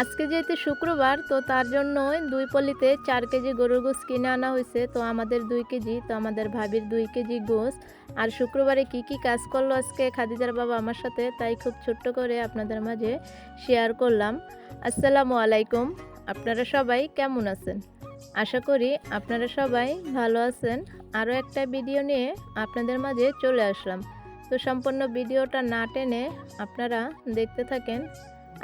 আজকে যেহেতু শুক্রবার, তো তার জন্য দুই পলিতে চার কেজি গরুর গোস কিনে আনা হয়েছে। তো আমাদের দুই কেজি, তো আমাদের ভাবির দুই কেজি গোস আর শুক্রবারে কি কি কাজ করল আজকে খাদিজার বাবা আমার সাথে, তাই খুব ছোট্ট করে আপনাদের মাঝে শেয়ার করলাম। আসসালামু আলাইকুম, আপনারা সবাই কেমন আছেন? আশা করি আপনারা সবাই ভালো আছেন। আরও একটা ভিডিও নিয়ে আপনাদের মাঝে চলে আসলাম। তো সম্পূর্ণ ভিডিওটা না টেনে আপনারা দেখতে থাকেন।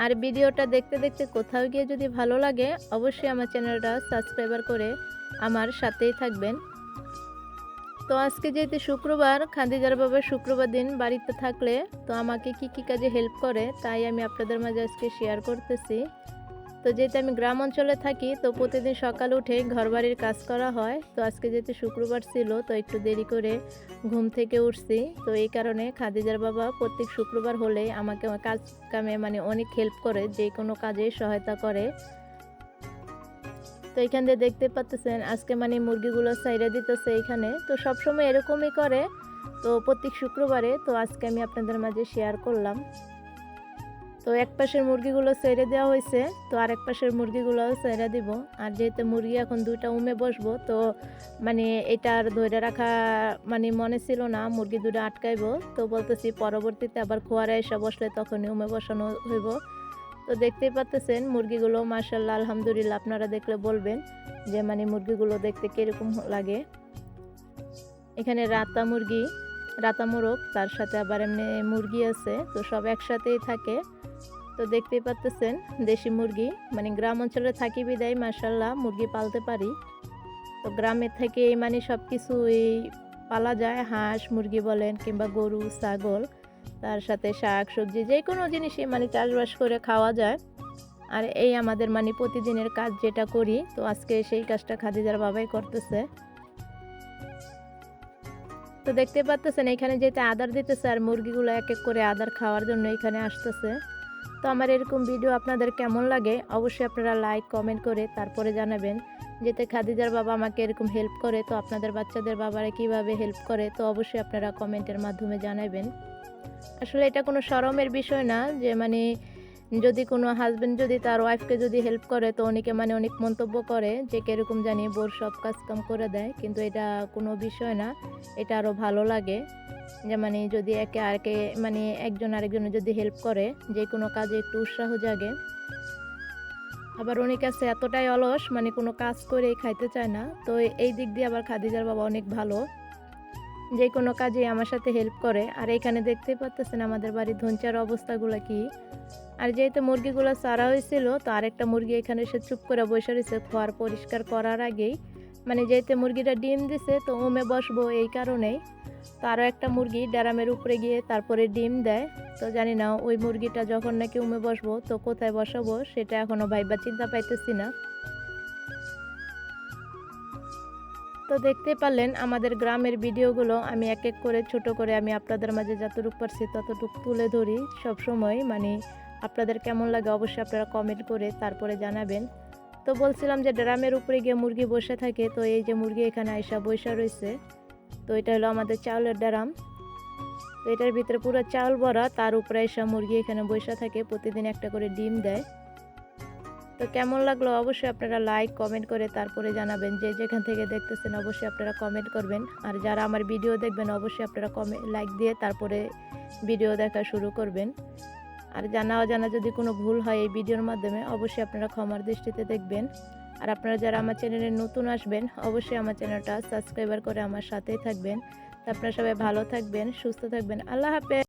আর ভিডিওটা দেখতে দেখতে কোথাও গিয়ে যদি ভালো লাগে, অবশ্যই আমার চ্যানেলটা সাবস্ক্রাইবার করে আমার সাথেই থাকবেন। তো আজকে যেহেতু শুক্রবার, খাদিজার বাবা শুক্রবার দিন বাড়িতে থাকলে তো আমাকে কি কি কাজে হেল্প করে, তাই আমি আপনাদের মাঝে আজকে শেয়ার করতেছি। তো যেহেতু আমি গ্রাম অঞ্চলে থাকি, তো প্রতিদিন সকাল উঠে ঘরবাড়ির কাজ করা হয়। তো আজকে যেহেতু শুক্রবার ছিল, তো একটু দেরি করে ঘুম থেকে উঠছি। তো এই কারণে খাদিজার বাবা প্রত্যেক শুক্রবার হলে আমাকে কাজ কামে মানে অনেক হেল্প করে, যে কোনো কাজে সহায়তা করে। তো এখান দিয়ে দেখতে পাচ্ছেন আজকে মানে মুরগিগুলো সাইডে দিতেছে এখানে। তো সবসময় এরকমই করে। তো প্রত্যেক শুক্রবারে, তো আজকে আমি আপনাদের মাঝে শেয়ার করলাম। তো এক পাশের মুরগিগুলো ছেড়ে দেওয়া হয়েছে, তো আরেক পাশের মুরগিগুলোও ছেড়ে দিব। আর যেহেতু মুরগি এখন দুইটা উমে বসবো, তো মানে এটা আর ধরে রাখা মানে মনে ছিল না, মুরগি দুটো আটকাইবো। তো বলতেছি পরবর্তীতে আবার খোয়ারা এসে বসলে তখনই উমে বসানো হইব। তো দেখতেই পাচ্তেছেন মুরগিগুলো মার্শাল্লাহ আলহামদুলিল্লাহ, আপনারা দেখলে বলবেন যে মানে মুরগিগুলো দেখতে কীরকম লাগে। এখানে রাতা মুরগি রাতা মোরগ, তার সাথে আবার এমনি মুরগি আছে, তো সব একসাথেই থাকে। তো দেখতেই পাচ্তেছেন দেশি মুরগি মানে গ্রাম অঞ্চলে থাকি বিদায় মাসাল্লাহ মুরগি পালতে পারি। তো গ্রামের থেকে মানে সব কিছুই পালা যায়, হাঁস, মুরগি বলেন, কিংবা গরু, ছাগল, তার সাথে শাক, সবজি যে কোনো জিনিসই মানে চাষবাস করে খাওয়া যায়। আর এই আমাদের মানে প্রতিদিনের কাজ যেটা করি, তো আজকে সেই কাজটা খাদিজার বাবাই করতেছে। তো দেখতে পাচ্তেছেন, এখানে যেতে আদার দিতেছে আর মুরগিগুলো এক এক করে আদার খাওয়ার জন্য এখানে আসতেছে। তো আমার এরকম ভিডিও আপনাদের কেমন লাগে, অবশ্যই আপনারা লাইক কমেন্ট করে তারপরে জানাবেন। যেতে খাদিজার বাবা আমাকে এরকম হেল্প করে, তো আপনাদের বাচ্চাদের বাবারা কীভাবে হেল্প করে, তো অবশ্যই আপনারা কমেন্টের মাধ্যমে জানাবেন। আসলে এটা কোনো শরমের বিষয় না, যে মানে যদি কোনো হাজবেন্ড যদি তার ওয়াইফকে যদি হেল্প করে তো অনেকে মানে অনেক মন্তব্য করে যে কীরকম জানি বোর সব কাজ কাম করে দেয়। কিন্তু এটা কোনো বিষয় না এটা আরও ভালো লাগে। যে মানে যদি একে আরকে মানে একজন আরেকজনের যদি হেল্প করে যে কোনো কাজে একটু উৎসাহ জাগে। আবার অনেক আছে এতটাই অলস মানে কোনো কাজ করেই খাইতে চায় না। তো এই দিক দিয়ে আবার খাদিজার বাবা অনেক ভালো। যে কোনো কাজে আমার সাথে হেল্প করে। আর এখানে দেখতে পাচ্ছেন আমাদের বাড়ির ধনচার অবস্থাগুলো কি। আর যেহেতু মুরগিগুলো সারা হয়েছিল, তো আরেকটা মুরগি এখানে সে চুপ করে বসে রয়েছে খোয়ার পরিষ্কার করার আগেই। মানে যেহেতু মুরগিটা ডিম দিছে, তো ওমে বসবো এই কারণেই। তো আরও একটা মুরগি ড্যারামের উপরে গিয়ে তারপরে ডিম দেয়। তো জানি না, ওই মুরগিটা যখন নাকি উমে বসবো, তো কোথায় বসাবো, সেটা এখনও ভাইবা চিন্তা পাইতেছি না। তো দেখতে পারলেন, আমাদের গ্রামের ভিডিওগুলো আমি এক এক করে, ছোট করে আমি আপনাদের মাঝে যতটুকু পারছি ততটুকু তুলে ধরি সব সময় মানে আপনাদের কেমন লাগে অবশ্যই আপনারা কমেন্ট করে তারপরে জানাবেন। তো বলছিলাম যে ড্রামের উপরে গিয়ে মুরগি বসে থাকে, তো এই যে মুরগি এখানে আইসা বসে রয়েছে তো এটা হলো আমাদের চাউলের ড্রাম। তো এটার ভিতরে পুরো চাউল ভরা, তার উপরে এসে মুরগি এখানে বসে থাকে, প্রতিদিন একটা করে ডিম দেয়। তো কেমন লাগল? অবশ্যই আপনারা লাইক কমেন্ট করে তারপরে জানাবেন যে যেখান থেকে দেখতেছেন অবশ্যই আপনারা কমেন্ট করবেন। আর যারা আমার ভিডিও দেখবেন, অবশ্যই আপনারা কমেন্ট লাইক দিয়ে তারপরে ভিডিও দেখা শুরু করবেন। আর জানা অজানা যদি কোনো ভুল হয় এই ভিডিওর মাধ্যমে, অবশ্যই আপনারা ক্ষমার দৃষ্টিতে দেখবেন। আর আপনারা যারা আমার চ্যানেলে নতুন আসবেন, অবশ্যই আমার চ্যানেলটা সাবস্ক্রাইবার করে আমার সাথেই থাকবেন। আপনারা সবাই ভালো থাকবেন, সুস্থ থাকবেন। আল্লাহ হাফেজ!